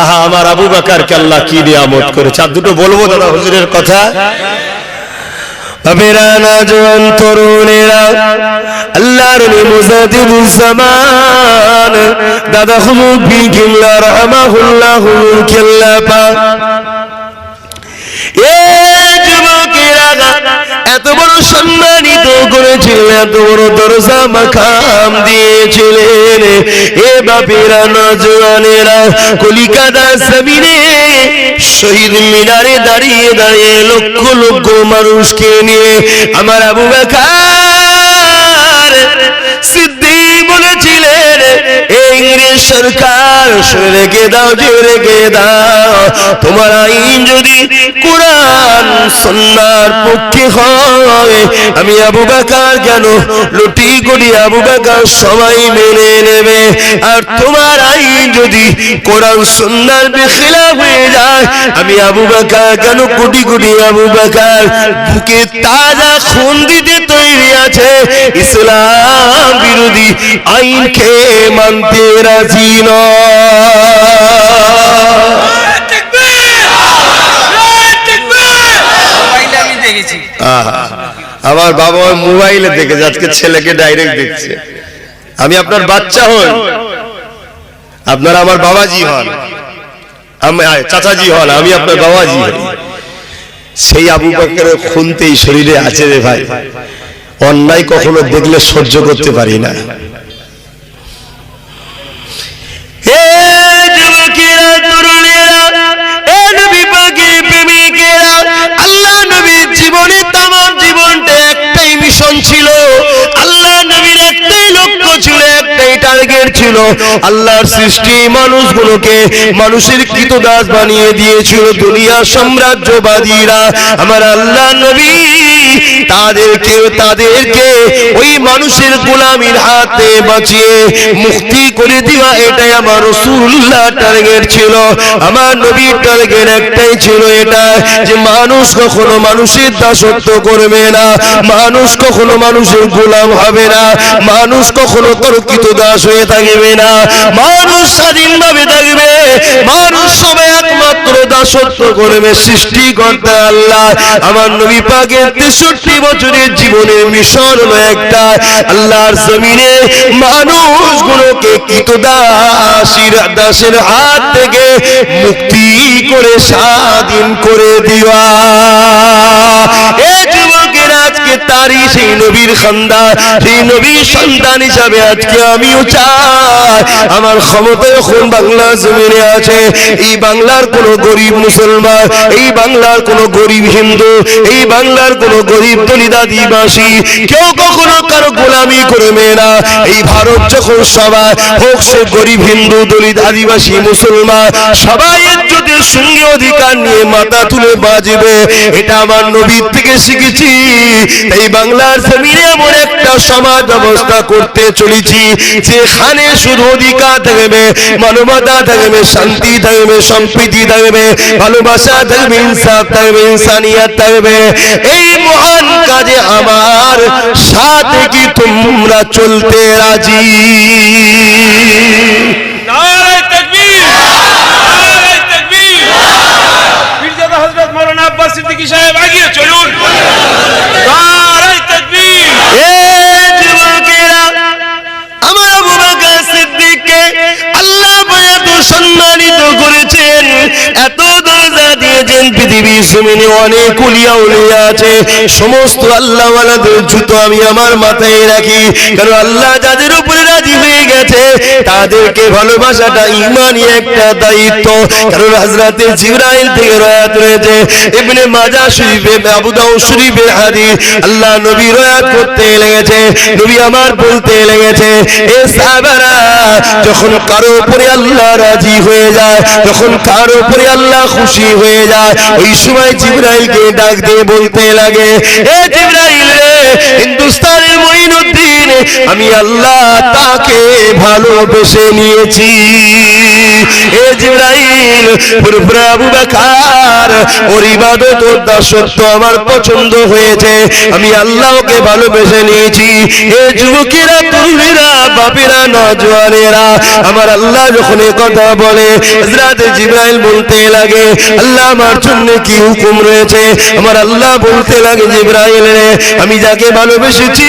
আহা, আমার আবু বাকারকে আল্লাহ কি নিয়ামত করেছে? আর দুটো বলব দাদা হুজুরের কথা? বাবেরা না জোয়ান তরুণেরা, আল্লাহর মুজাদিদুজ্জামান দাদা পা এত বড় সম্মানিত করেছিলেন এত বড় দরজা মাখাম দিয়েছিলেন। এ বাপেরা নজওয়ানেরা কলিকাতা জমিনে শহীদ মিনারে দাঁড়িয়ে দাঁড়িয়ে লক্ষ লক্ষ মানুষকে নিয়ে আমার আবু এই ইংরেজ সরকার, শুনে রেখে দাও যে রেখে দাও। তোমার আইন যদি কোরআন সন্ন্যার পক্ষে হয়, আমি আবু বাকার কেন লুটি করি? আবু বাকার সবাই মেনে নেবে। আর তোমার আইন যদি কোরআন সন্ন্যার বেখিলা হয়ে যায়, আমি আবু বাকার কেন কোটি কোটি আবু বাকার বুকে তাজা খুন দিতে তৈরি আছে? ইসলাম বিরোধী আইনকে মানতে রাজি দেখেছি। আমার বাবা মোবাইলে দেখে আজকে ছেলেকে ডাইরেক্ট দেখছে। আমি আপনার বাচ্চা হন আপনারা আমার বাবাজি হন। আমি চাচাজি হন আমি আপনার বাবাজি হই। সেই আবু বকরের খুনতেই শরীরে আছে রে ভাই। অন্যায় কখনো দেখলে সহ্য করতে পারি না। আল্লাহ নবীর জীবনে জীবনটা একটাই মিশন ছিল। আল্লাহ নবীর একটাই লক্ষ্য ছিল, একটাই টার্গেট ছিল। আল্লাহর সৃষ্টি মানুষগুলোকে মানুষের কৃতদাস বানিয়ে দিয়েছিল দুনিয়া সাম্রাজ্যবাদীরা। আমার আল্লাহ নবী তাদেরকে তাদেরকে ওই মানুষের গোলামির হাতে বাঁচিয়ে মুক্তি করে দেওয়া এটাই আমার রসুল্লাহ টার্গেট ছিল। আমার নবীর টার্গেট একটাই ছিল এটা, যে মানুষ কখনো মানুষের দাসত্ব করবে না, মানুষ কখনো মানুষের গোলাম হবে না, মানুষ কখনো তর্কিত দাস হয়ে থাকবে না, মানুষ স্বাধীনভাবে থাকবে, মানুষ সবাই একমাত্র দাসত্ব করবে, সৃষ্টিকর্তা আল্লাহ। আমার নবী পাকের তেষট্টি বছরের জীবনের মিশন হলো একটা আল্লাহর জমিনে মানুষগুলোকে দাসির দাসের হাত থেকে মুক্তি করে স্বাধীন করে আজকে তারই সেই নবীর খানদান সেই নবীর সন্তান হিসাবে আজকে আমিও চাই। আমার ক্ষমতা এখন বাংলা জমিনে আছে। এই বাংলার কোন গরিব মুসলমান, এই বাংলার কোন গরিব হিন্দু, এই বাংলার কোন গরিব দলিত আদিবাসী কেউ কখনো কারও গোলামি করবে না। এই ভারত যখন সবাই হোক, সে গরিব হিন্দু দলিত আদিবাসী মুসলমান, সবাই ইজ্জতের সঙ্গে অধিকার নিয়ে মাথা তুলে বাজবে। এটা আমার নবীর থেকে শিখেছি। এই বাংলার জমিনে এমন একটা সমাজ ব্যবস্থা করতে চলেছি যেখানে শুধু অধিকার থাকবে মানবতা থাকবে শান্তি থাকবে সম্প্রীতি থাকবে ভালোবাসা থাকবে ইনসাফ থাকবে ইনসানিয়াত থাকবে। এই মহান কাজে আমার সাথে কি তোমরা চলতে রাজি? নারায় তাকবীর! নারায় জমিনে অনেক উলিয়া উলিয়া আছে। সমস্ত আল্লাহ ওয়ালাদের জুতো আমি আমার মাথায় রাখি। কারণ আল্লাহ যাদের উপরে রাজি হয়ে গেছে, তাদেরকে ভালোবাসাটা ইমানই একটা দায়িত্ব। কারণ হাজরাতে জিবরাইল থেকে রয়াত রয়েছে। ইবনে মাজা শরীফে, আবু দাউদ শরীফের হাদিস, আল্লাহ নবী রয়াত করতে লেগেছে, নবী আমার বলতে লেগেছে, এ সাহাবারা, যখন কারও উপরে আল্লাহ রাজি হয়ে যায়, যখন কারও উপরে আল্লাহ খুশি হয়ে যায়, ওই সময় জিবরাইলকে ডাক দিয়ে বলতে লাগে, এ জিব্রাইল রে, হিন্দুস্তানের মঈনুদ্দিন, আমি আল্লাহ তাকে ভালোবেসে নিয়েছি। এ জিবরাইল পুরপুরা আবু বকর ওর ইবাদত ওর দাসত্ব আমার পছন্দ হয়েছে। আমি আল্লাহকে ভালোবেসে নিয়েছি। এ যুবকেরা, তরুণীরা, বাপেরা, নজওয়ানেরা, আমার আল্লাহ যখন কথা বলে, হযরত জিবরাইল বলতে লাগে, আল্লাহ আমার জন্য কি হুকুম রয়েছে? আমার আল্লাহ বলতে লাগে, জিবরাইল রে, আমি যাকে ভালোবেসেছি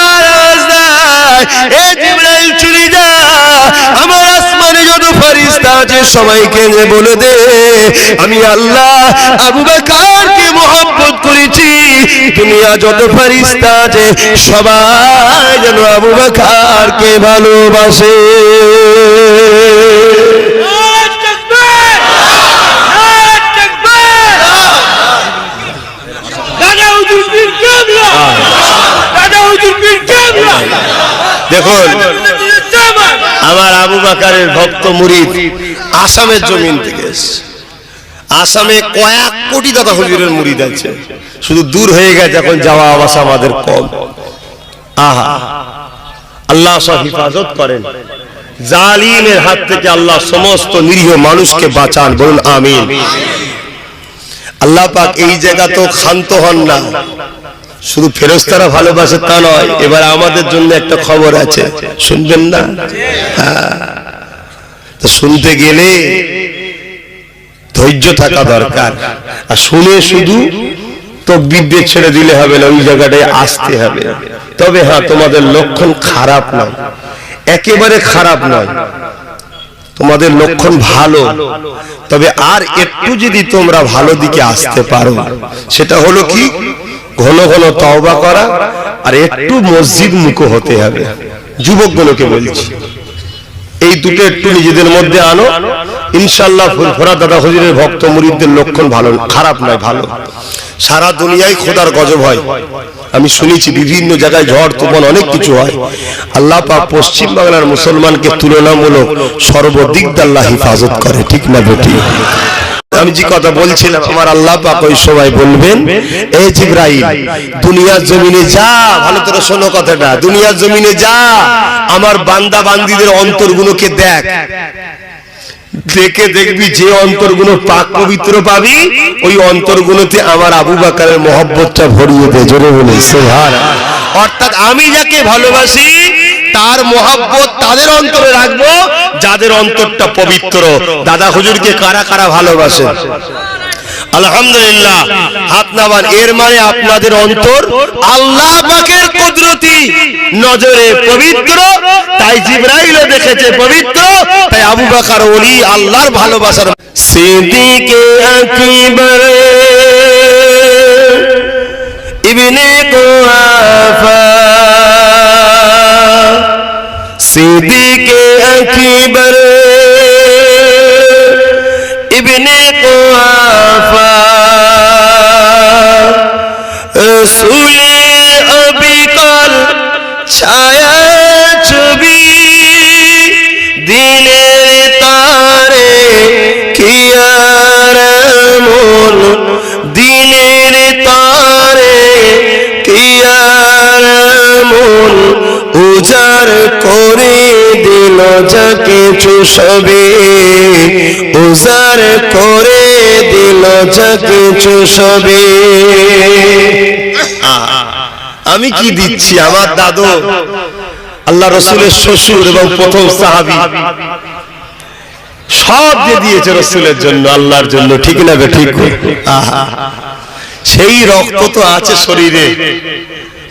দেয়, এ জিব্রাইল বলে দে। আমি আল্লাহ আবু বকরকে মহব্বত করেছি। দুনিয়া যত ফেরেশতা আছে সবাই যেন আবু বকরকে ভালোবাসে দাদা হুজুর পীর কেবলা দাদা হুজুর পীর কেবলা দেখুন আমার আবু বাকারের ভক্ত মুরিদ আসামের জমিন থেকে আসামে কয়েক কোটি দাদা হুজুরের মুরিদ আছে। শুধু দূর হয়ে গেছে, এখন যাওয়া আবাস আমাদের কম। আহা। আল্লাহ সব হিফাজত করেন। জালিমের হাত থেকে আল্লাহ সমস্ত নিরীহ মানুষকে বাঁচান। বলুন, আমিন। আল্লাহ পাক এই জায়গা তো ক্ষান্ত হন না। শুধু ফেরস্তারা ভালোবাসে তা নয়, এবার আমাদের জন্য একটা খবর আছে। শুনবেন না? হ্যাঁ। শুনতে গেলে ধৈর্য থাকা দরকার। আর শুনে শুধু তো বিদ্যে ছেড়ে দিলে হবে না, ওই জায়গাটায় আসতে হবে। তবে হ্যাঁ তোমাদের লক্ষণ খারাপ নয়। একেবারে খারাপ নয়। তোমাদের লক্ষণ ভালো। তবে আর একটু যদি তোমরা ভালো দিকে আসতে পারো, সেটা হলো কি? ঘন ঘন তওবা করা আর একটু মসজিদ মুখো হতে হবে। যুবকগুলোকে বলছি, এই দুটো একটু নিজেদের মধ্যে আনো। ইনশাল্লাহ ফুরফুরা দাদা হুজুরের ভক্ত মুরিদদের লক্ষণ ভালো, খারাপ নয়, ভালো। সারা দুনিয়ায় খোদার গজব হয়। আমি শুনেছি বিভিন্ন জায়গায় ঝড়, তুফান অনেক কিছু হয়। আল্লাহ পাক পশ্চিম বাংলার মুসলমানকে তুলনামূলক সর্বদিক আল্লাহ হিফাজত করে, ঠিক না বেটি? আমি যে কথা বলছিলাম, আমার আল্লাহ পাক ওই সময় বলবেন এই জিব্রাইল, দুনিয়ার জমিনে যা, ভালো করে শোনো কথাটা, দুনিয়ার জমিনে যা, আমার বান্দা বান্দিদের অন্তরগুলোকে দেখ। দেখে দেখবি যে অন্তরগুলো পাক পবিত্র পাবি, ওই অন্তরগুলোতে আমার আবু বাকারের মহব্বতটা ভরিয়ে দে, জোরে বলে সোহার অর্থাৎ আমি যাকে ভালোবাসি তার মহব্বত তাদের অন্তরে রাখব, যাদের অন্তরটা পবিত্র। দাদা হুজুরকে কারা কারা ভালোবাসে? আলহামদুলিল্লাহ, হাত নামান এর মানে আপনাদের অন্তর আল্লাহ পাকের কুদরতি নজরে পবিত্র, তাই জিব্রাইলও দেখেছে পবিত্র, তাই আবু বকর ওলি আল্লাহর ভালোবাসার সিদ্দিকে আকবর। ইবনে কুয়াফা সিদ্দিকে আকবর। ইবনে কুয়াফা। রসুলে চুষবে উজার করে দিল যাকে চুষবে। আমি কি দিচ্ছি আমার দাদু? আল্লাহ রসুলের শ্বশুর এবং প্রথম সাহাবি। সব যে দিয়েছে রসুলের জন্য আল্লাহর জন্য ঠিক না ঠিক? সেই রক্ত তো আছে শরীরে।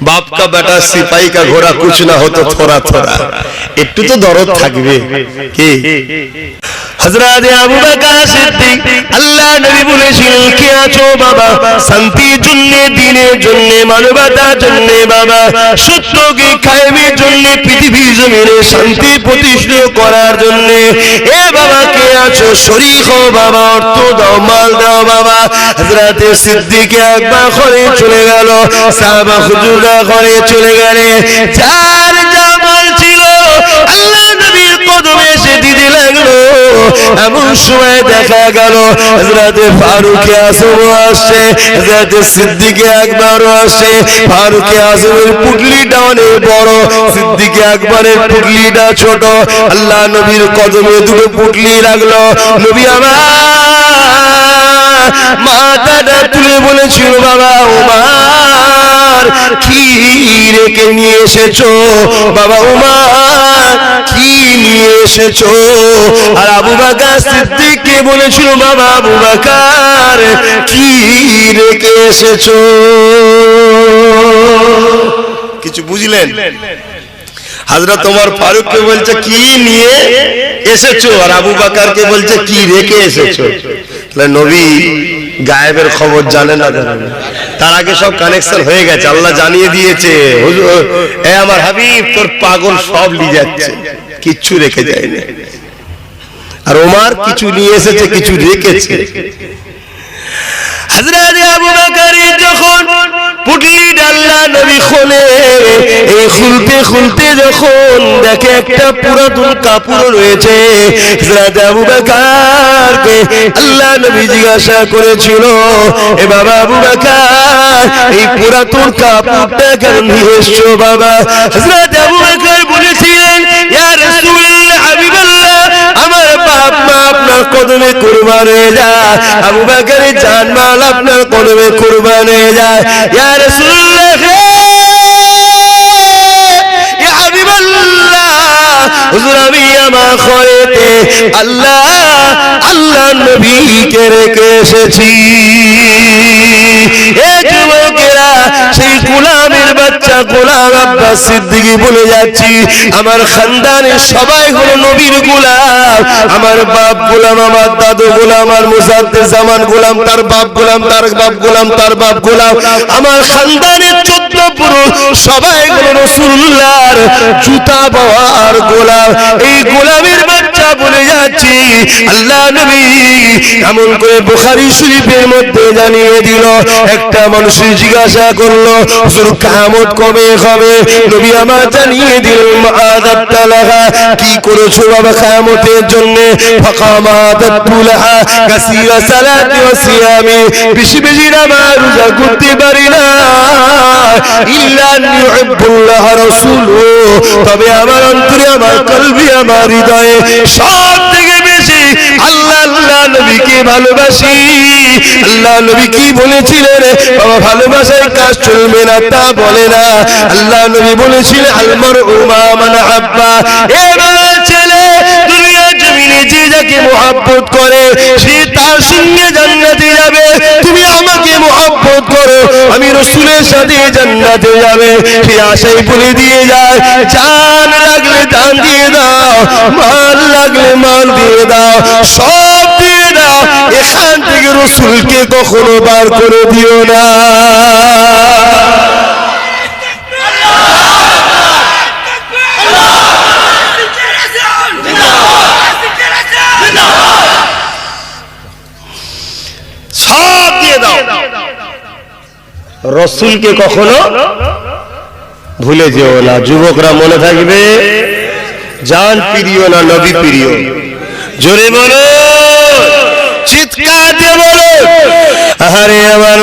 বাপ কা বেটা সিপাহি কা ঘোড়া কুছ না হতো থোড়া থোড়া। একটু তো দরদ থাকবে। কি? হযরত আবু বকর সিদ্দিক, আল্লাহ নবী বলেছিলেন কে আছো বাবা? শান্তির জন্য, দিনের জন্য, মানবতার জন্য বাবা। সত্যকে জন্য জমিনে শান্তি প্রতিষ্ঠিত করার জন্য। এ বাবা, কে আছো? শরীক হও বাবা, অর্থ দাও, মাল দাও বাবা। হযরত সিদ্দিক একবার ঘরে চলে গেল। সাহাবা হুজুররা ঘরে চলে গেলে, যার যা মাল ছিল, আল্লাহ কদমে এসে দিতে লাগল, এমন সময় দেখা গেল, হযরতে ফারুকে আজম আসছে, হযরতে সিদ্দিকে একবারও আসছে। ফারুকে আজমের পুটলিটা অনেক বড়, সিদ্দিকে একবারের পুটলিটা ছোট। আল্লাহ নবীর কদমে দুটো পুটলি লাগল। নবী আমার মাথাটা তুলে বলেছিল বাবা, উমার কি রেখে নিয়ে এসেছ। বাবা, উমার কি নিয়ে এসেছ। আর আবু বাকার সিদ্দিককে বলেছিল, বাবা, আবু বাকার কি রেখে এসেছ। কিছু বুঝলেন? হাজরা তোমার ফারুককে বলছে, কি নিয়ে এসেছ? আর আবু বাকারকে বলছে, কি রেখে এসেছ? নবী গায়েবের খবর জানে না তার। আগে সব কানেকশন হয়ে গেছে, আল্লাহ জানিয়ে দিয়েছে আমার হাবিব, তোর পাগল সব নিয়ে যাচ্ছে, কিচ্ছু রেখে যায়নি। আর ওমার কিছু নিয়ে এসেছে, কিছু রেখেছে। আবু যখন পুটলি ডাল্লা নবী খোলে। এই খুলতে খুলতে যখন দেখে একটা পুরাতন কাপড় রয়েছে আবু আল্লাহ নবী জিজ্ঞাসা করেছিল, এ বাবা আবু বকর, এই পুরাতন কাপড়টা কেন নিয়ে এসছো বাবা? আবু বকর বলেছিলেন আমার বাপ মা কদমে যায়। আবু জানমাল আপনার কদমে যায়। ইয়া রাসূলুল্লাহ ইয়া হাবিবাল্লাহ, হুজুর আমি আমার আল্লাহ আল্লাহ নবীকে রেখে এসেছি। গোলামের বাচ্চা গোলাম আব্বাস সিদ্দিকী বলে যাচ্ছি। আমার খানদানের সবাই হলো নবীর গোলাম। আমার বাপ গোলাম, আমার দাদু গোলাম, আমার মুসাদ্দে জামান গোলাম, তার বাপ গোলাম, তার বাপ গোলাম, তার বাপ গোলাম। আমার খানদানের চোদ্দ পুরুষ সবাই হলো রসুল্লাহর জুতা এই বাচ্চা বলে যাচ্ছি, আল্লাহ এমন করে বুখারী শরীফের মধ্যে জানিয়ে দিল। একটা মানুষের জিজ্ঞাসা করল কিয়ামত কবে হবে? নবী আমার জানিয়ে দিল কি করেছ বাবা কিয়ামতের জন্য? বেশি বেশি নামাজ রোজা করতে পারি না। তবে আমার অন্তরে, আমার কলবি, আমার হৃদয়ে সব থেকে বেশি আল্লাহ আল্লাহ নবীকে ভালোবাসি। আল্লাহ নবী কি বলেছিলেন বাবা ভালোবাসার কাজ চলবে না, তা বলে না। আল্লাহ নবী বলেছিলেন আলমার উমা মানে আব্বা এবার ছেলে জমিনে যাকে মোহাব্বত করে, সে তার সঙ্গে জান্নাতে যাবে। তুমি আমাকে মোহাব্বত করো, আমি রসুলের সাথে জান্নাতে যাবে। সে আশাই বলে দিয়ে যায়, জান লাগলে জান দিয়ে দাও, মাল লাগলে মাল দিয়ে দাও, সব দিয়ে দাও, এখান থেকে রসুলকে কখনো বার করে দিও না সব দিয়ে দাও রসুলকে কখনো ভুলে যেও না। যুবকরা মনে থাকবে, জান প্রিয় না নবী প্রিয়? জোরে বলো, চিৎকার দিয়ে বলো। আরে আমার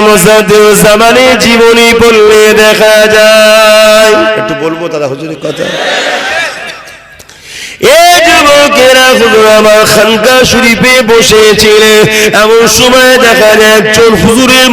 জামানে জীবনী পড়লে দেখা যায়। একটু বলব দাদা, হুজুরের কথা?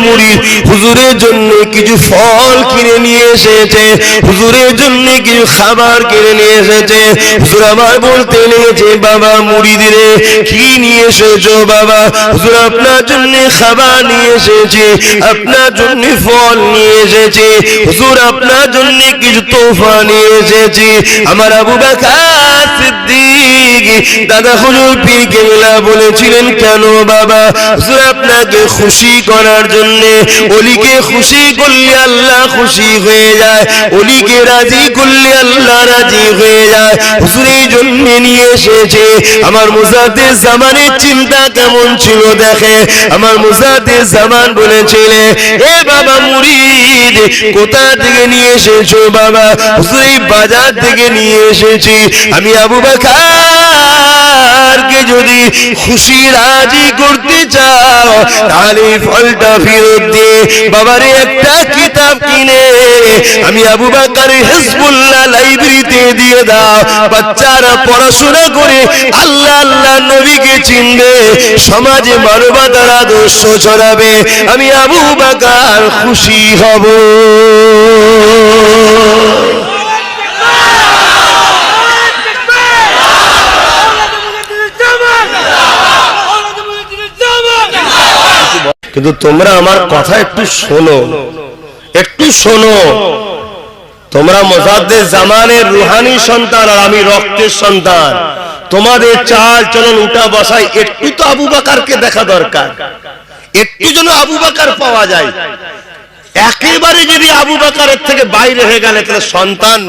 মুড়ি হুজুরের জন্য কিছু ফল কিনে নিয়ে এসেছে। হুজুরের জন্য কিছু খাবার কিনে নিয়ে এসেছে। হুজুর আমার বলতে লেগেছে, বাবা, মুড়ি দিলে কি নিয়ে এসেছ বাবা? হুজুর আপনার জন্য খাবার নিয়ে এসেছি, আপনার জন্য ফল নিয়ে এসেছি। হুজুর আপনার জন্য কিছু তোফা নিয়ে এসেছি। আমার আবু বাকার সিদ্দিক দাদা হুজুর পীর কেবলা বলেছিলেন, কেন বাবা? হুজুর, আপনাকে খুশি করার জন্য অলিকে খুশি করলে আল্লাহ খুশি হয়ে যায়, অলিকে রাজি করলে আল্লাহ রাজি হয়ে যায়। হুজুর, এই জন্য নিয়ে এসেছে। আমার মুজাদের জামানের চিন্তা কেমন ছিল দেখে আমার মুজাদের জামান বলেছিলে এ বাবা মুরিদ, কোথা থেকে নিয়ে এসেছ বাবা? হুজুর, এই বাজার থেকে নিয়ে এসেছি। আমি আবু বাকারকে যদি খুশি রাজি করতে চাও, তাহলে ফলটা ফেরত দিয়ে বাবারে একটা কিতাব কিনে আমি আবু বাকার হিজবুল্লাহ লাইব্রেরিতে দিয়ে দাও। বাচ্চারা পড়াশোনা করে আল্লাহ আল্লাহ নবীকে চিনবে, সমাজে মানবতার আদর্শ ছড়াবে, আমি আবু বাকার খুশি হব। কিন্তু তোমরা আমার কথা একটু শোনো। একটু শোনো। তোমরা মোজাদ্দের জামানের রুহানি সন্তান আর আমি রক্তের সন্তান। তোমাদের চাল চলন উঠা বসাই একটু তো আবু বাকারকে দেখা দরকার। একটু যেন আবু বাকার পাওয়া যায়। একেবারে যদি আবু বাকারের থেকে বাইরে হয়ে গেলে তাহলে সন্তান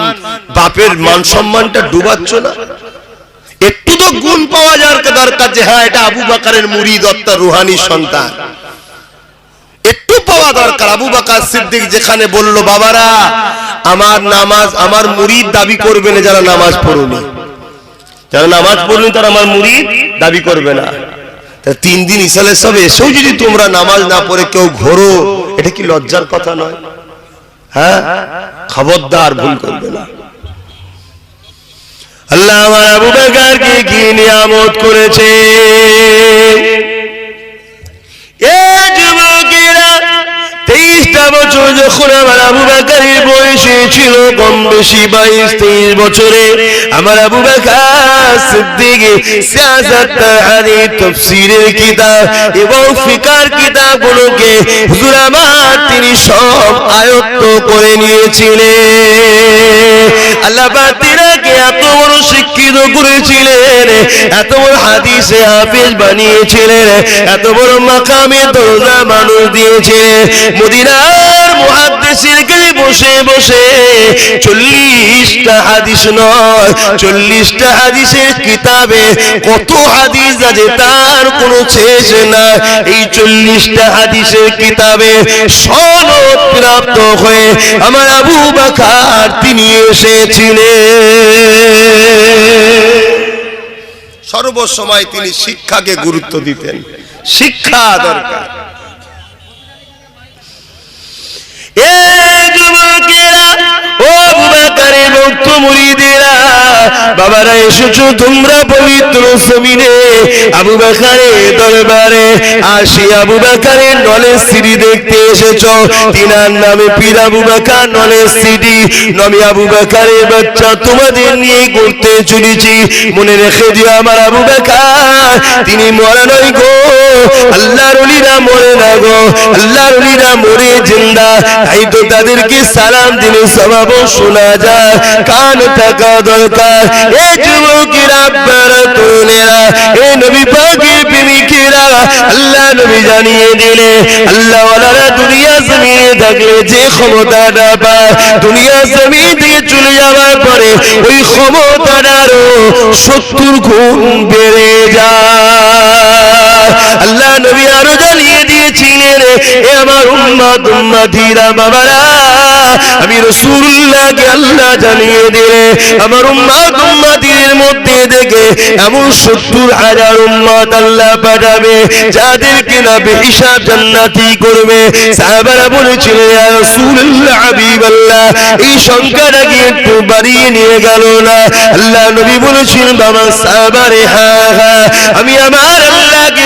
বাপের মান সম্মানটা ডুবাচ্ছ না? একটু তো গুণ পাওয়া যাওয়ার দরকার যে হ্যাঁ এটা আবু বাকারের মুড়ি দত্তা রুহানি সন্তান। একটু পাওয়া দরকার। আবু বাকার সিদ্দিক যেখানে বলল, বাবারা, আমার নামাজ আমার মুরিদ দাবি করবে না যারা নামাজ পড়ুনি। যারা নামাজ পড়ুনি তারা আমার মুরিদ দাবি করবে না। তিন দিন ইসালের সব এসেও যদি তোমরা নামাজ না পড়ে কেউ ঘোরো, এটা কি লজ্জার কথা নয়? হ্যাঁ? খবরদার, ভুল করবে না। আল্লাহ আমার আবু বাকারকে কি নিয়ামত করেছে? বছর যখন আমার আবু বাকারের বয়সে ছিল কম বেশি বাইশ, তেইশ বছরে। আমার আবু বাকার কিতাব এবং ফিকার হুজুর আমার তিনি সব আয়ত্ত করে নিয়েছিলেন। আল্লাহ তিনাকে এত বড় শিক্ষিত করেছিলেন, এত বড় হাদিসে হাফিজ বানিয়েছিলেন, এত বড় মাকামে দরজা মানুষ দিয়েছিলেন। মদিনার মুহাদ্দিসের কাছে বসে বসে চল্লিশটা হাদিস নয়, চল্লিশটা হাদিসের কিতাবে কত হাদিস আছে তার কোনো শেষ না এই চল্লিশটা হাদিসের কিতাবে প্রাপ্ত হয়ে আমার আবু বাকার তিনি এসেছিলেন। সর্বসময় তিনি শিক্ষাকে গুরুত্ব দিতেন। শিক্ষা দরকার। এ যুবকেরা ও বুবাকারে ভক্ত মুরিদেরা বাবারা এসেছ তোমরা পবিত্র জমিনে। আবু বাকারে দরবারে আসি, আবু বাকারে নলেজ সিডি দেখতে এসেছ। তিনার নামে পীর আবু বাকার নলেজ সিডি। নমি আবু বাকারে বাচ্চা তোমাদের নিয়ে ঘুরতে চলেছি। মনে রেখে দিও আমার আবু বাকার, তিনি মরা নয় গো। আল্লাহর অলিরা মরে না গো। আল্লাহর অলিরা মরে জিন্দা। তাই তো তাদেরকে সালাম দিলে সবাব শোনা যায়। কান থাকা দরকার নবী প্রেমিকেরা আল্লাহ নবী জানিয়ে দিলে দুনিয়া জমিনে থাকলে যে ক্ষমতাটা পায়, দুনিয়া জমিন থেকে চলে যাওয়ার পরে ওই ক্ষমতাটারও সত্তর গুণ বেড়ে যায়। আল্লাহ নবী আরও জানিয়ে দিয়েছিলেন, এ আমার উম্মাত, উম্মাতিরা, বাবারা, আমি রাসূলুল্লাহকে আল্লাহ জানিয়ে দিলে, আমার উম্মাত, উম্মাতির মধ্যে থেকে এমন সত্তর হাজার উম্মাত আল্লাহ পাঠাবে, যাদেরকে না বেহিসাব জান্নাতি করবে। সাহাবারা বলেছিল ইয়া রাসূলুল্লাহ হাবিবাল্লাহ, এই সংখ্যাটা কি একটু বাড়িয়ে নিয়ে গেল না? আল্লাহ নবী বলেছিলেন, বাবা, সাহাবারে হ্যাঁ হ্যাঁ আমি আমার আল্লাহকে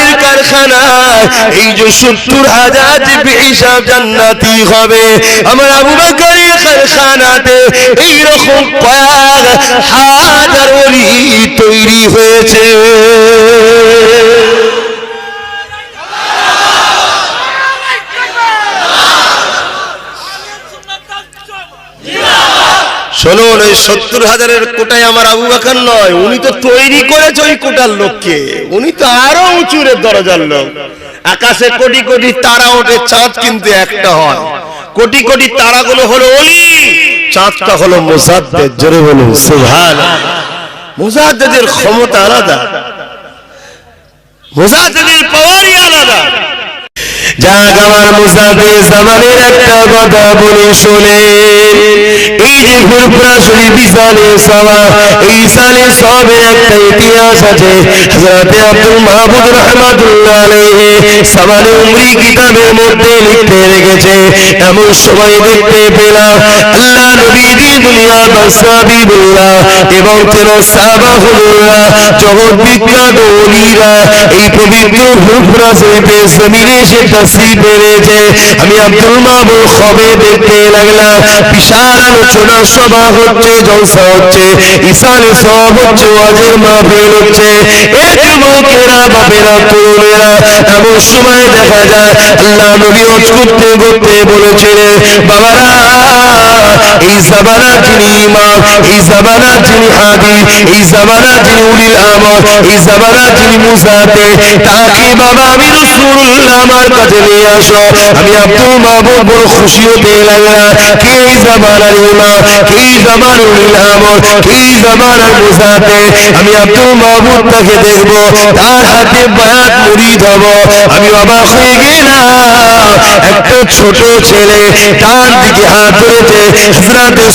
ঠিকানা এই যে সত্তর হাজার হিসাব জান্নাতি হবে। আমার আবু বাকারি খানাতে এইরকম কয়েক হাজার তৈরি হয়েছে। শুনুন ওই সত্তর হাজারের কোটায় আমার আবু বাকার নয়, উনি তো তৈরি করেছে ওই কোটার লোককে। উনি তো আরও উঁচুরের দরজার লোক। আকাশে কোটি কোটি তারা ওঠে, চাঁদ কিন্তু একটা হয়। কোটি কোটি তারাগুলো হলো অলি চাঁদটা হলো মোসাদ্দের জোরে বলুন সুভান মোসাদ্দের ক্ষমতা আলাদা। মোসাদ্দের পাওয়ারই আলাদা। যাক আমার জামানের একটা কথা বলি শুনে। এই যে ফুরফুরা শরীফ ইসালে সওয়া এই সালে সবের একটা ইতিহাস আছে। হযরতে আব্দুল মাহমুদ রাহমাতুল্লাহ আলাইহি উমরি কিতাবের মধ্যে লিখতে রেখেছে। এমন সময় দেখতে পেলাম আল্লাহ নবীজি দুনিয়া বাসাবিবুল্লাহ এবং তের সাহাবাহুল্লাহ জগৎ বিখ্যাত এই পবিত্র ফুরফুরা শরীফের জমিনে এসে তাসরিফ পেরেছে আমি আব্দুল মাহবুব খবে দেখতে লাগলাম। বিশাল আলোচনা সভা হচ্ছে, জলসা হচ্ছে ইসালে সব হচ্ছে, ওয়াজের মাহফিল হচ্ছে। এ যুবকেরা, বাপেরা, তরুণেরা এমন সময় দেখা যায়। আল্লাহ নবী হজ করতে করতে বলেছিলেন, বাবারা, এই জামানা যিনি ইমাম, এই জামানা যিনি হাদি, এই জামানা যিনি উলিল আমর, এই জামানা যিনি মুসাতে তাকে বাবা আমি রসুল্লাহ আমার কাছে নিয়ে আসো আমি মাহবুব বড় খুশি হতে লাগলাম। ইমাম মুসাতে আমি মাহবুব তাকে তার হাতে বায়াত মুরিদ হব আমি অবাক হয়ে গেলাম। একটা ছোট ছেলে তার দিকে হাত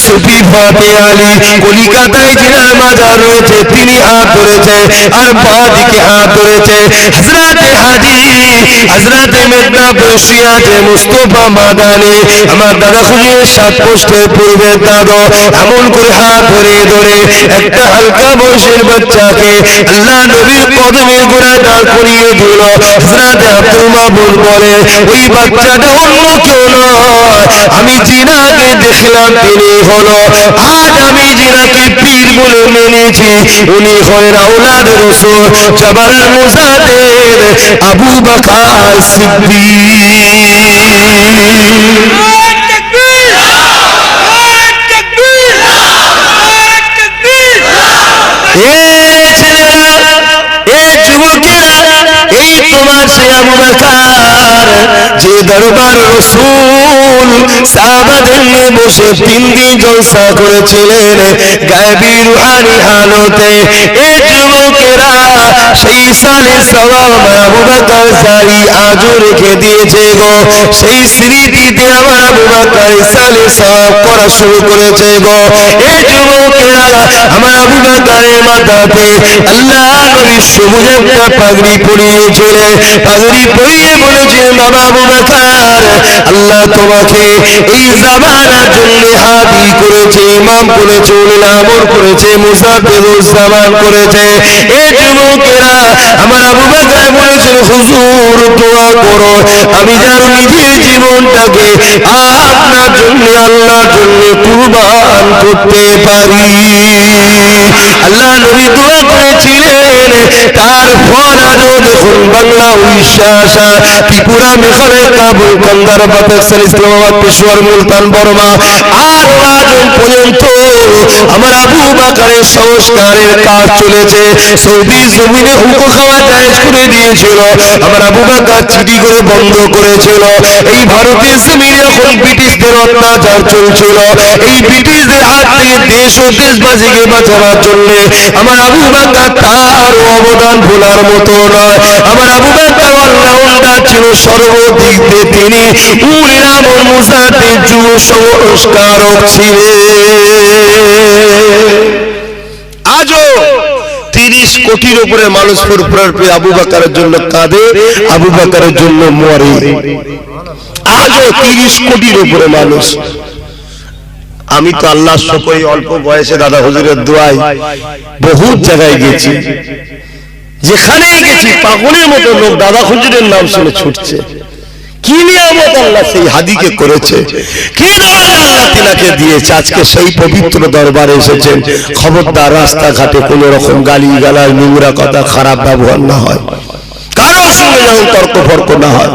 সুফি ফাতে আলী। কলিকাতায় মাজার রয়েছে, তিনি হাত আর দিকে হাত ধরেছে হাজি হজরতে মেদনাপুর সিয়াজে মুস্তফা মাদানি আমার দাদা খুঁজে সাত পোস্টের পূর্বে দাদা এমন করে হাত ধরে ধরে একটা হালকা বয়সের বাচ্চাকে আল্লাহ নবীর কদমের গোড়ায় দাঁড় করিয়ে দিল। হজরতে আব্দুল মাহবুব বলে, ওই বাচ্চাটা অন্য কেউ নয়। আমি জিনাকে দেখলাম, তিনি হলো, আজ আমি জিনাকে পীর বলে মেনেছি। উনি হয় রাউলাদ রসুল জবাল মুজাদের আবু বকর সিদ্দিক। ছেলেরা এ যুবকেরা এই তোমার সে আবু যে দরবার রসুল সাহাবাদের নিয়ে বসে তিন জলসা করেছিলেন গায়বী রুহানি হালতে। এ যুবকেরা সেই সালে সওয়াব আবু জারি আজও রেখে দিয়েছে গো। সেই স্মৃতিতে আমার আবু সালে সওয়াব করা শুরু করেছে গো। এ যুবকেরা আমার আবু বকরের মাথাতে আল্লাহ নবী সবুজ একটা পাগড়ি পরিয়েছিলেন। পাগড়ি পরিয়ে বলেছেন বাবা বকর আল্লাহ তোমাকে এই জামানার জন্য হাদি করেছে, ইমাম করেছে উলিল করেছে মুসাফিরুজ জামান করেছে। এই যুবকেরা, আমার আবু বকর বলেছেন, হুজুর, দোয়া করো। আমি যেন নিজের জীবনটাকে আপনার জন্য, আল্লাহর জন্য কুরবান করতে পারি। আল্লাহ নবী দোয়া করেছিলেন, তার ফল আজও দেখুন বাংলা উড়িষ্যা আসা, ত্রিপুরা মেঘালয় কাবুল কন্দার পাকিস্তান ইসলামাবাদ, পেশোয়ার মুলতান বর্মা। আর আজ পর্যন্ত আমার আবু বাকারের সংস্কারের কাজ চলেছে। সৌদি জমিনে হুকো খাওয়া জায়েজ করে দিয়েছিল। আমার আবু বাকার চিঠি করে বন্ধ করেছিল। এই ভারতের জমিনে এখন ব্রিটিশদের অত্যাচার চলছিল। এই ব্রিটিশদের হাত থেকে দেশ ও দেশবাসীকে বাঁচানোর জন্য আমার আবু বাকার তার অবদান ভোলার মতো নয়। আমার আবু বাকার অলরাউন্ডার ছিল সর্বদিক তিনি উলিরাম ও মুসাতে যুব সংস্কারক ছিলেন। আজও তিরিশ কোটির উপরে মানুষ ফুরফুরার আবু বাকারের জন্য কাঁদে, আবু বাকারের জন্য মরে। আজও তিরিশ কোটির উপরে মানুষ আমি তো আল্লাহ সকই অল্প বয়সে দাদা হুজুরের দোয়াই বহুত জায়গায় গেছি যেখানেই গেছি, পাগলের মতো লোক দাদা হুজুরের নাম শুনে ছুটছে। কি নিয়ামত আল্লাহ সেই হাদিকে করেছে? কি আল্লাহ তিনাকে দিয়েছে? আজকে সেই পবিত্র দরবারে এসেছেন। খবরদার, রাস্তাঘাটে কোন রকম গালি গালার নোংরা কথা, খারাপ ব্যবহার না হয়। কারোর সঙ্গে যেমন তর্ক ফর্ক না হয়।